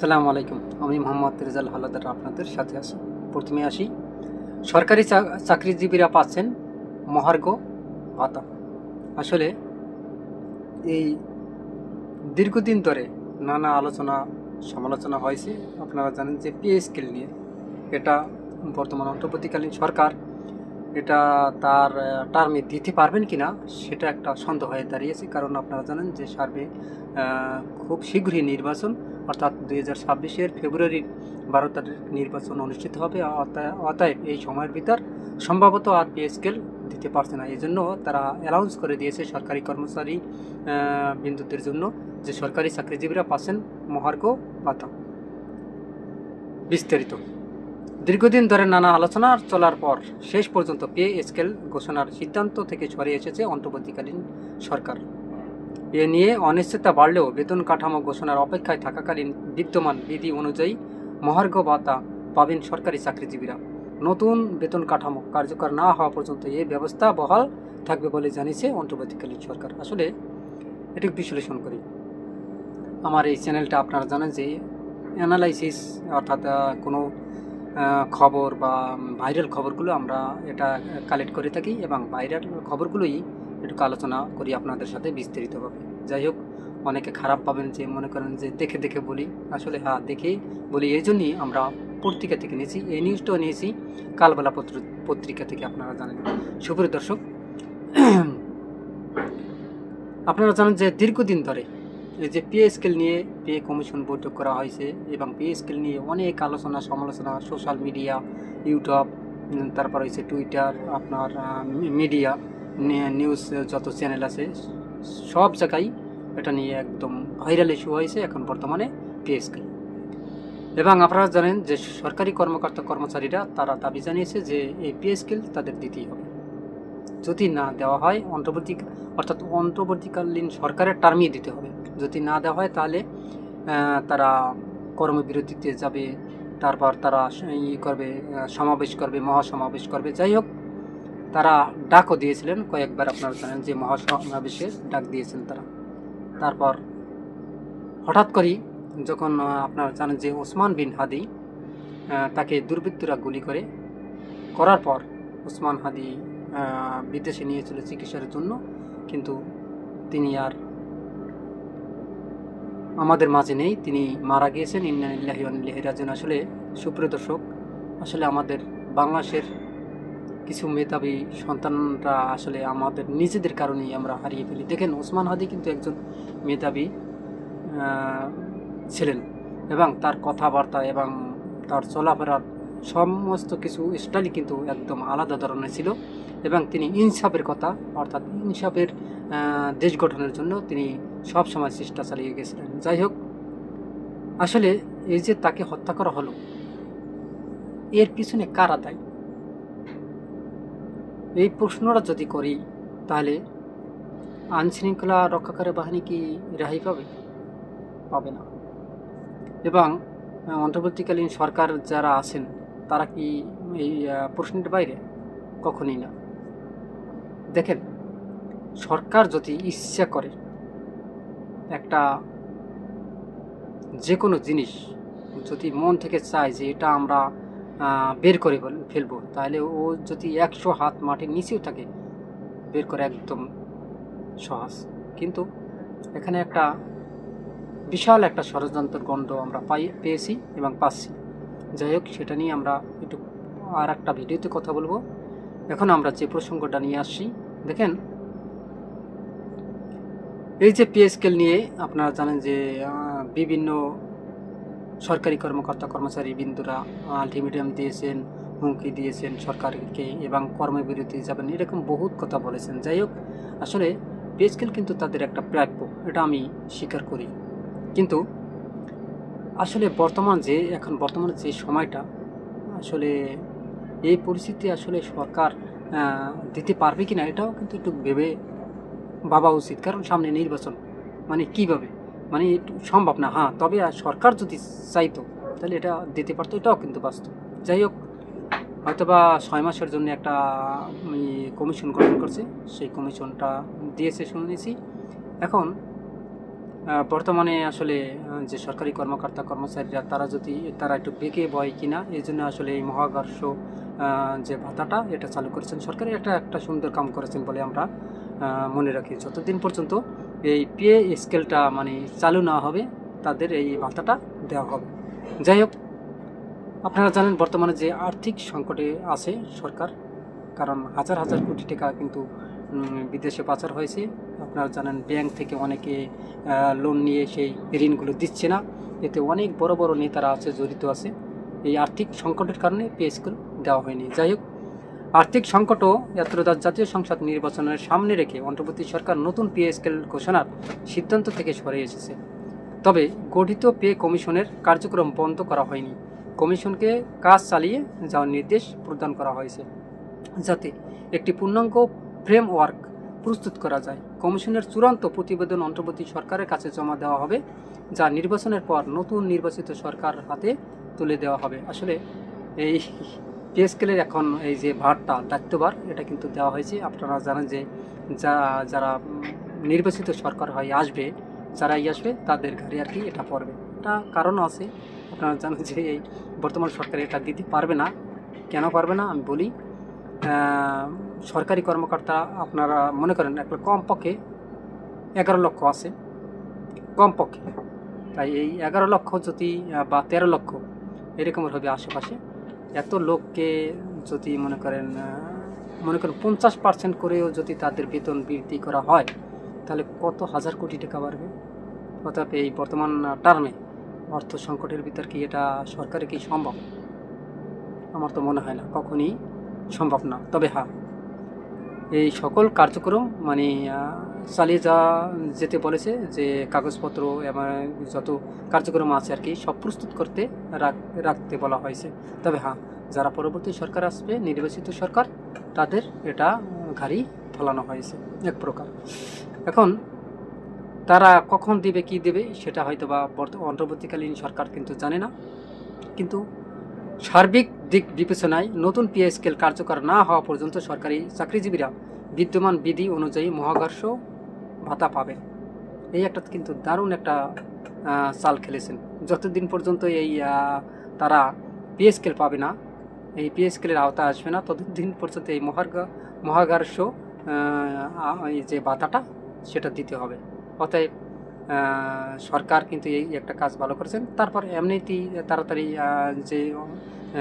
আসসালামু আলাইকুম। আমি মোহাম্মদ রেজাল হালাদার আপনাদের সাথে আছি। প্রথমে আসি। সরকারি চাকরিজীবীরা পাচ্ছেন মহার্ঘ ভাতা। আসলে এই দীর্ঘদিন ধরে নানা আলোচনা, সমালোচনা হয়েছে। আপনারা জানেন যে পে স্কেল নিয়ে এটা বর্তমান অন্তর্বর্তীকালীন সরকার এটা তার, টার্মে দিতে পারবেন কি না সেটা একটা সন্দেহ হয়ে দাঁড়িয়েছে। কারণ আপনারা জানেন যে সার্ভে খুব শীঘ্রই নির্বাচন, অর্থাৎ দুই হাজার ছাব্বিশের ফেব্রুয়ারির বারো তারিখ নির্বাচন অনুষ্ঠিত হবে। অতএ- অতএব এই সময়ের ভিতর সম্ভবত আর পে স্কেল দিতে পারছে না। এই জন্য তারা অ্যালাউন্স করে দিয়েছে সরকারি কর্মচারী বিন্দুদের জন্য যে সরকারি চাকরিজীবীরা পাচ্ছেন মহার্ঘ ভাতা। বিস্তারিত। দীর্ঘদিন ধরে নানা আলোচনা চলার পর শেষ পর্যন্ত পে স্কেল ঘোষণার সিদ্ধান্ত থেকে সরে এসেছে অন্তর্বর্তীকালীন সরকার। এ নিয়ে অনিশ্চয়তা বাড়লেও বেতন কাঠামো ঘোষণার অপেক্ষায় থাকাকালীন বিদ্যমান বিধি অনুযায়ী মহার্ঘ ভাতা পাবেন সরকারি চাকরিজীবীরা। নতুন বেতন কাঠামো কার্যকর না হওয়া পর্যন্ত এই ব্যবস্থা বহাল থাকবে বলে জানিয়েছে অন্তর্বর্তীকালীন সরকার। আসলে এটি বিশ্লেষণ করি। আমার এই চ্যানেলটা আপনারা জানেন যে অ্যানালাইসিস অর্থাৎ কোনো খবর বা ভাইরাল খবরগুলো আমরা এটা কালেক্ট করে থাকি এবং ভাইরাল খবরগুলোই একটু আলোচনা করি আপনাদের সাথে বিস্তারিতভাবে। যাই হোক, অনেকে খারাপ পাবেন যে, মনে করেন যে, দেখে দেখে বলি। আসলে হ্যাঁ দেখে বলি। এই জন্যই আমরা পত্রিকা থেকে নিয়েছি। এই নিউজটাও নিয়েছি। কালবেলা পত্র, পত্রিকা থেকে আপনারা জানেন। সুপ্রিয় দর্শক, আপনারা জানেন যে, দীর্ঘদিন ধরে যে পে স্কেল নিয়ে পে কমিশন বৈঠক করা হয়েছে এবং পে স্কেল নিয়ে অনেক আলোচনা সমালোচনা, সোশ্যাল মিডিয়া, ইউটিউব তারপর হয়েছে টুইটার, আপনার মিডিয়া নিউজ, যত চ্যানেল আছে, সব জায়গায় এটা নিয়ে একদম ভাইরাল ইস্যু হয়েছে এখন বর্তমানে পে স্কেল। এবং আপনারা জানেন যে সরকারি কর্মকর্তা কর্মচারীরা তারা দাবি জানিয়েছে যে এই পে স্কেল তাদের দিতেই হবে। যদি না দেওয়া হয়, অন্তর্বর্তী, অর্থাৎ অন্তর্বর্তীকালীন সরকারের টার্মই দিতে হবে। যদি না দেওয়া হয়, তাহলে তারা কর্মবিরতিতে যাবে, তারপর তারা ই করবে সমাবেশ করবে, মহাসমাবেশ করবে। যাই হোক, তারা ডাকও দিয়েছিলেন, কয়েকবার আপনারা জানেন যে মহাসমাবেশের ডাক দিয়েছেন তারা। তারপর হঠাৎ করেই যখন আপনারা জানেন যে ওসমান বিন হাদি তাকে দুর্বৃত্তরা গুলি করে, করার পর ওসমান হাদি বিদেশে নিয়েছিল চিকিৎসার জন্য। কিন্তু তিনি আর আমাদের মাঝে নেই। তিনি মারা গিয়েছেন। ইন্নানিল্লাহি রাজন আসলে সুপ্রিয় দর্শক, আসলে আমাদের বাংলাদেশের কিছু মেধাবী সন্তানরা আসলে আমাদের নিজেদের কারণেই আমরা হারিয়ে ফেলি। দেখেন, ওসমান হাদি কিন্তু একজন মেধাবী ছিলেন এবং তার কথাবার্তা এবং তার চলাফেরার সমস্ত কিছু স্টাইল কিন্তু একদম আলাদা ধরনের ছিল। এবং তিনি ইনসাফের কথা, অর্থাৎ ইনসাফের দেশ গঠনের জন্য তিনি সব সময় চেষ্টা চালিয়ে গেছিলেন। যাই হোক, আসলে এই যে তাকে হত্যা করা হলো, এর পিছনে কারা দায়ী? এই প্রশ্নটা যদি করি, তাহলে আইনশৃঙ্খলা রক্ষাকারী বাহিনী কি রেহাই পাবে? পাবে না। এবং অন্তর্বর্তীকালীন সরকার যারা আছেন, তারা কি এই প্রশ্নের বাইরে? কখনই না। দেখেন, সরকার যদি ইচ্ছা করে একটা যে কোনো জিনিস যদি মন থেকে চায় যে এটা আমরা বের করে ফেল- ফেলব, তাহলে ও যদি একশো হাত মাটির নিচেও থাকে, বের করে একদম সহজ। কিন্তু এখানে একটা বিশাল একটা ষড়যন্ত্র গণ্ড আমরা পাই, পেয়েছি এবং পাচ্ছি। যাই হোক, সেটা নিয়ে আমরা একটু আর একটা ভিডিওতে কথা বলব। এখন আমরা যে প্রসঙ্গটা নিয়ে আসছি দেখেন, এই যে পে স্কেল নিয়ে আপনারা জানেন যে বিভিন্ন সরকারি কর্মকর্তা, কর্মচারী বিন্দুরা আলটিমেটাম দিয়েছেন, হুমকি দিয়েছেন সরকারকে এবং কর্মবিরতি যাবেন এরকম বহুত কথা বলেছেন। যাই হোক, আসলে পে স্কেল কিন্তু তাদের একটা প্রাপ্য, এটা আমি স্বীকার করি। কিন্তু আসলে বর্তমান যে, এখন বর্তমানে যে সময়টা, আসলে এই পরিস্থিতি আসলে সরকার দিতে পারবে কি না এটাও কিন্তু একটু ভেবে ভাবা উচিত। কারণ সামনে নির্বাচন মানে কীভাবে? মানে একটু সম্ভব না। হ্যাঁ তবে সরকার যদি চাইতো, তাহলে এটা দিতে পারতো, এটাও কিন্তু বাস্তব। যাই হোক, হয়তোবা ছয় মাসের জন্য একটা কমিশন গঠন করছে। সেই কমিশনটা দিয়েছে শুনেছি। এখন বর্তমানে আসলে যে সরকারি কর্মকর্তা, কর্মচারীরা, তারা যদি, তারা একটু বেঁকে বয় কিনা এই জন্য আসলে এই মহাকর্ষ যে ভাতাটা, এটা চালু করেছেন সরকার এটা একটা সুন্দর কাম করেছেন বলে আমরা মনে রাখি। যতদিন পর্যন্ত এই পিএ স্কেলটা মানে চালু না হবে, তাদের এই ভাতাটা দেওয়া হবে। যাই হোক, আপনারা জানেন বর্তমানে যে আর্থিক সংকটে আছে সরকার, কারণ হাজার হাজার কোটি টাকা কিন্তু বিদেশে পাচার হয়েছে। আপনারা জানেন, ব্যাংক থেকে অনেকে লোন নিয়ে সেই ঋণগুলো দিচ্ছে না। এতে অনেক বড় বড় নেতারা আছে, জড়িত আছে। এই আর্থিক সংকটের কারণে পে স্কুল দেওয়া হয়নি। যাই হোক, আর্থিক সংকটও এত্রদাস জাতীয় সংসদ নির্বাচনের সামনে রেখে অন্তর্বর্তী সরকার নতুন পে স্কেল ঘোষণার সিদ্ধান্ত থেকে সরে এসেছে। তবে গঠিত পে কমিশনের কার্যক্রম বন্ধ করা হয়নি। কমিশনকে কাজ চালিয়ে যাওয়ার নির্দেশ প্রদান করা হয়েছে। যাতে একটি পূর্ণাঙ্গ ফ্রেমওয়ার্ক প্রস্তুত করা যায়। কমিশনের চূড়ান্ত প্রতিবেদন অন্তর্বর্তী সরকারের কাছে জমা দেওয়া হবে, যা নির্বাচনের পর নতুন নির্বাচিত সরকার হাতে তুলে দেওয়া হবে। আসলে এই পে স্কেলের এখন এই যে ভারটা, দায়িত্বভার, এটা কিন্তু দেওয়া হয়েছে। আপনারা জানেন যে যা, যারা নির্বাচিত সরকার হয় আসবে, যারাই আসবে, তাদের ঘরে আর কি এটা পড়বে। এটা কারণও আছে। আপনারা জানেন যে এই বর্তমান সরকার এটা দিতে পারবে না। কেন পারবে না? আমি বলি সরকারি কর্মকর্তা আপনারা মনে করেন একটা কমপক্ষে এগারো লক্ষ আছে। কমপক্ষে। তাই এই এগারো লক্ষ যদি বা তেরো লক্ষ এরকমের হবে আশেপাশে, এত লোককে যদি মনে করেন মনে করেন পঞ্চাশ পার্সেন্ট করেও যদি তাদের বেতন বৃদ্ধি করা হয়, তাহলে কত হাজার কোটি টাকা বাড়বে? অর্থাৎ এই বর্তমান টার্মে অর্থ সংকটের ভিতর কি এটা সরকারে কি সম্ভব? আমার তো মনে হয় না, কখনই সম্ভব না। তবে হ্যাঁ এই সকল কার্যক্রম মানে চালিয়ে যাওয়া যেতে বলেছে যে, কাগজপত্র এবং যত কার্যক্রম আছে আর কি, সব প্রস্তুত করতে রাখ- রাখতে বলা হয়েছে। তবে হ্যাঁ যারা পরবর্তী সরকার আসবে, নির্বাচিত সরকার, তাদের এটা ঘাড়ি ফলানো হয়েছে, এক প্রকার। এখন, তারা কখন দিবে, কি দেবে, সেটা হয়তো বা বর্ত- অন্তর্বর্তীকালীন সরকার কিন্তু জানে না। কিন্তু সার্বিক দিক বিবেচনায় নতুন পিএ স্কেল কার্যকর না হওয়া পর্যন্ত সরকারি চাকরিজীবীরা বিদ্যমান বিধি অনুযায়ী মহাকর্ষ ভাতা পাবে। এই একটা কিন্তু দারুণ একটা চাল খেলেছেন। যতদিন পর্যন্ত এই তারা পিএ স্কেল পাবে না, এই পিএ স্কেলের আওতা আসবে না, ততদিন পর্যন্ত এই মহার্গ মহাকর্ষ এই যে ভাতাটা সেটা দিতে হবে। অতএব সরকার কিন্তু এই একটা কাজ ভালো করেছেন। তারপর এমনিতেই তাড়াতাড়ি যে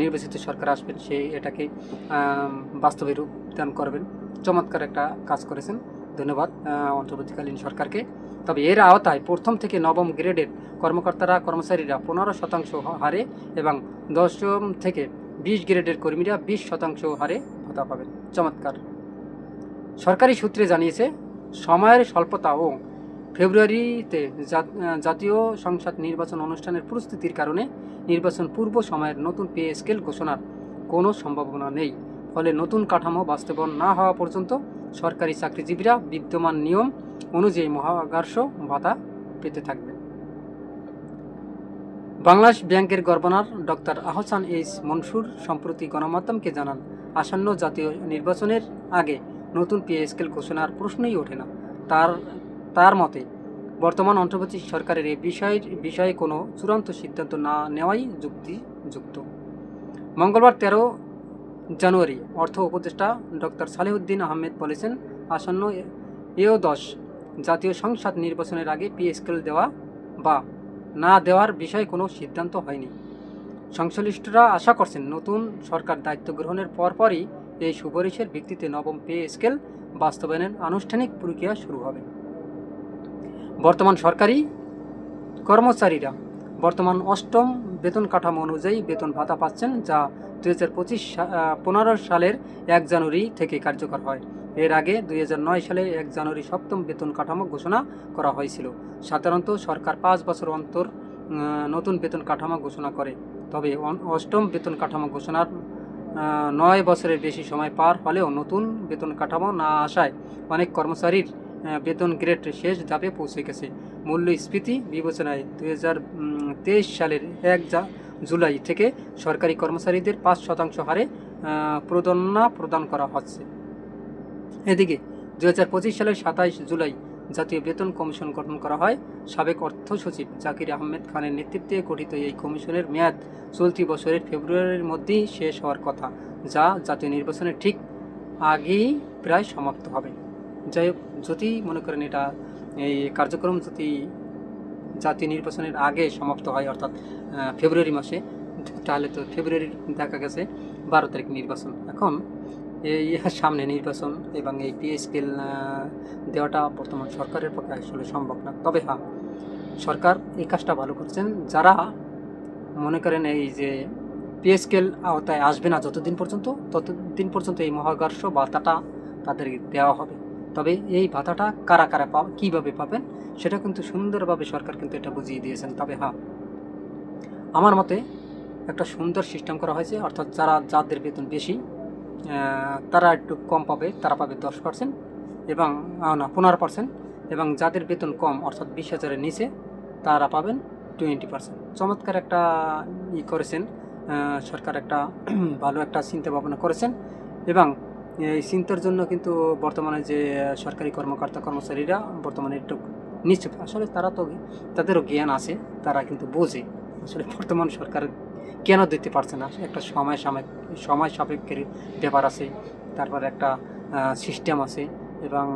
নির্বাচিত সরকার আসবেন, সে এটাকে বাস্তবে রূপদান করবেন। চমৎকার একটা কাজ করেছেন। ধন্যবাদ অন্তর্বর্তীকালীন সরকারকে। তবে এর আওতায় প্রথম থেকে নবম গ্রেডের কর্মকর্তারা, কর্মচারীরা পনেরো শতাংশ হারে এবং দশম থেকে বিশ গ্রেডের কর্মীরা বিশ শতাংশ হারে ভাতা পাবেন। চমৎকার। সরকারি সূত্রে জানিয়েছে, সময়ের স্বল্পতা ও ফেব্রুয়ারিতে জাত- জাতীয় সংসদ নির্বাচন অনুষ্ঠানের প্রস্তুতির কারণে নির্বাচন পূর্ব সময়ের নতুন পে স্কেল ঘোষণার কোনো সম্ভাবনা নেই। ফলে নতুন কাঠামো বাস্তবায়ন না হওয়া পর্যন্ত সরকারি চাকরিজীবীরা বিদ্যমান নিয়ম অনুযায়ী মহাকর্ষ ভাতা পেতে থাকবে। বাংলাদেশ ব্যাংকের governor doctor Ahsan H Mansur সম্প্রতি গণমাধ্যমকে জানান, আসন্ন জাতীয় নির্বাচনের আগে নতুন পে স্কেল ঘোষণার প্রশ্নই ওঠে না। তার তার মতে, বর্তমান অন্তর্বর্তী সরকারের এই বিষয়ের বিষয়ে কোনো চূড়ান্ত সিদ্ধান্ত না নেওয়াই যুক্তিযুক্ত মঙ্গলবার তেরো জানুয়ারি অর্থ উপদেষ্টা ডক্টর সালেহুদ্দিন আহমেদ বলেছেন, আসন্ন এও দশ জাতীয় সংসদ নির্বাচনের আগে পি স্কেল দেওয়া বা না দেওয়ার বিষয়ে কোনো সিদ্ধান্ত হয়নি। সংশ্লিষ্টরা আশা করছেন, নতুন সরকার দায়িত্ব গ্রহণের পরপরই এই সুপারিশের ভিত্তিতে নবম পে স্কেল বাস্তবায়নের আনুষ্ঠানিক প্রক্রিয়া শুরু হবে। বর্তমান সরকারি কর্মচারীরা বর্তমান অষ্টম বেতন কাঠামো অনুযায়ী বেতন ভাতা পাচ্ছেন, যা দু হাজার পঁচিশ পনেরো সালের এক জানুয়ারি থেকে কার্যকর হয়। এর আগে দুই নয় সালে এক জানুয়ারি সপ্তম বেতন কাঠামো ঘোষণা করা হয়েছিল। সাধারণত সরকার পাঁচ বছর অন্তর নতুন বেতন কাঠামো ঘোষণা করে। তবে অষ্টম বেতন কাঠামো ঘোষণার নয় বছরের বেশি সময় পার হলেও নতুন বেতন কাঠামো না আসায় অনেক কর্মচারীর বেতন গ্রেড শেষ ধাপে পৌঁছে গেছে। মূল্যস্ফীতি বিবেচনায় দুই হাজার তেইশ সালের এক জা জুলাই থেকে সরকারি কর্মচারীদের পাঁচ শতাংশ হারে প্রদন্না প্রদান করা হচ্ছে। এদিকে দু হাজার পঁচিশ সালের সাতাইশ জুলাই জাতীয় বেতন কমিশন গঠন করা হয়। সাবেক অর্থ সচিব জাকির আহমেদ খানের নেতৃত্বে গঠিত এই কমিশনের মেয়াদ চলতি বছরের ফেব্রুয়ারির মধ্যেই শেষ হওয়ার কথা, যা জাতীয় নির্বাচনের ঠিক আগেই প্রায় সমাপ্ত হবে। যাই হোক যদি মনে করেন এটা, এই কার্যক্রম যদি জাতীয় নির্বাচনের আগে সমাপ্ত হয়, অর্থাৎ ফেব্রুয়ারি মাসে, তাহলে তো ফেব্রুয়ারি দেখা গেছে, বারো তারিখ নির্বাচন। এখন এই সামনে নির্বাচন এবং এই পি স্কেল দেওয়াটা বর্তমান সরকারের পক্ষে আসলে সম্ভব না। তবে হ্যাঁ সরকার এই কাজটা ভালো করছেন। যারা মনে করেন এই যে পে স্কেল আওতায় আসবে না যতদিন পর্যন্ত, ততদিন পর্যন্ত এই মহাকর্ষ ভাতাটা তাদেরকে দেওয়া হবে। তবে এই ভাতাটা কারা কারা পা, কীভাবে পাবেন, সেটা কিন্তু সুন্দরভাবে সরকার কিন্তু এটা বুঝিয়ে দিয়েছেন। তবে হ্যাঁ আমার মতে একটা সুন্দর সিস্টেম করা হয়েছে, অর্থাৎ যারা যাদের বেতন বেশি তারা একটু কম পাবে, তারা পাবে দশ পার্সেন্ট এবং না, পনেরো পার্সেন্ট এবং যাদের বেতন কম, অর্থাৎ বিশ হাজারের নিচে, তারা পাবেন টোয়েন্টি পার্সেন্ট চমৎকার একটা ই করেছেন সরকার একটা ভালো একটা চিন্তা ভাবনা করেছেন এবং এই চিন্তার জন্য কিন্তু বর্তমানে যে সরকারি কর্মকর্তা কর্মচারীরা বর্তমানে একটু নিশ্চুপ আসলে তারা তো তাদেরও জ্ঞান আছে, তারা কিন্তু বোঝে। আসলে বর্তমান সরকার কেন দিতে পারছে না? একটা সময় সাময়িক সময় সাপেক্ষের ব্যাপার আছে, তারপর একটা সিস্টেম আছে এবং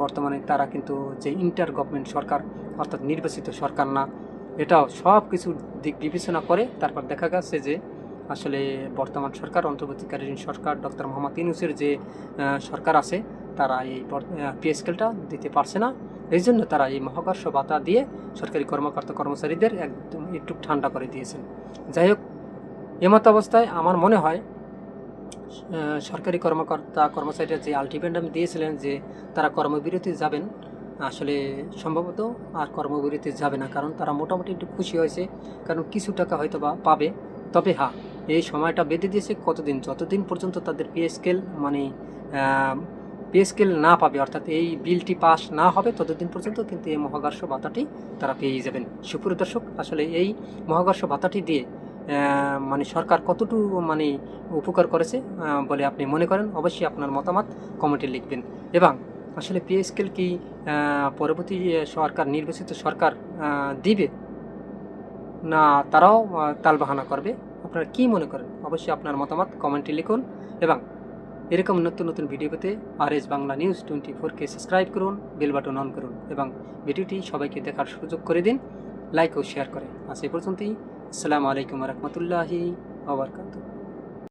বর্তমানে তারা কিন্তু যে ইন্টার গভর্নমেন্ট সরকার, অর্থাৎ নির্বাচিত সরকার না, এটাও সব কিছু দিক বিবেচনা করে তারপর দেখা গেছে যে আসলে বর্তমান সরকার, অন্তর্বর্তীকালীন সরকার ডক্টর মোহাম্মদ ইউনুসের যে সরকার আছে, তারা এই পি স্কেলটা দিতে পারছে না। এই জন্য তারা এই মহাকর্ষ ভাতা দিয়ে সরকারি কর্মকর্তা কর্মচারীদের একদম একটু ঠান্ডা করে দিয়েছেন। যাই হোক এমত অবস্থায় আমার মনে হয় সরকারি কর্মকর্তা কর্মচারীরা যে আলটিমেটাম দিয়েছিলেন যে তারা কর্মবিরতি যাবেন, আসলে সম্ভবত আর কর্মবিরতি যাবে না, কারণ তারা মোটামুটি একটু খুশি হয়েছে, কারণ কিছু টাকা হয়তো বা পাবে। তবে হ্যাঁ এই সময়টা বেঁধে দিয়েছে কতদিন? যতদিন পর্যন্ত তাদের পে স্কেল মানে পে স্কেল না পাবে, অর্থাৎ এই বিলটি পাস না হবে, ততদিন পর্যন্ত কিন্তু এই মহাকর্ষ ভাতাটি তারা পেয়ে যাবেন। সুপ্রিয় দর্শক, আসলে এই মহাকর্ষ ভাতাটি দিয়ে মানে সরকার কতটুকু মানে উপকার করেছে বলে আপনি মনে করেন, অবশ্যই আপনার মতামত কমেন্টে লিখবেন। এবং আসলে পে স্কেল কি পরবর্তী সরকার, নির্বাচিত সরকার দিবে? না, তারাও তালবাহানা করবে? আপনারা কি মনে করেন? অবশ্যই আপনার মতামত কমেন্টে লিখুন এবং এরকম নতুন নতুন ভিডিও পেতে R S Bangla news twenty ফোরকে সাবস্ক্রাইব করুন বেল বাটন অন করুন এবং ভিডিওটি সবাইকে দেখার সুযোগ করে দিন লাইক ও শেয়ার করে আজ এই পর্যন্তই। আসসালামু আলাইকুম রহমতুল্লাহি আবরকাত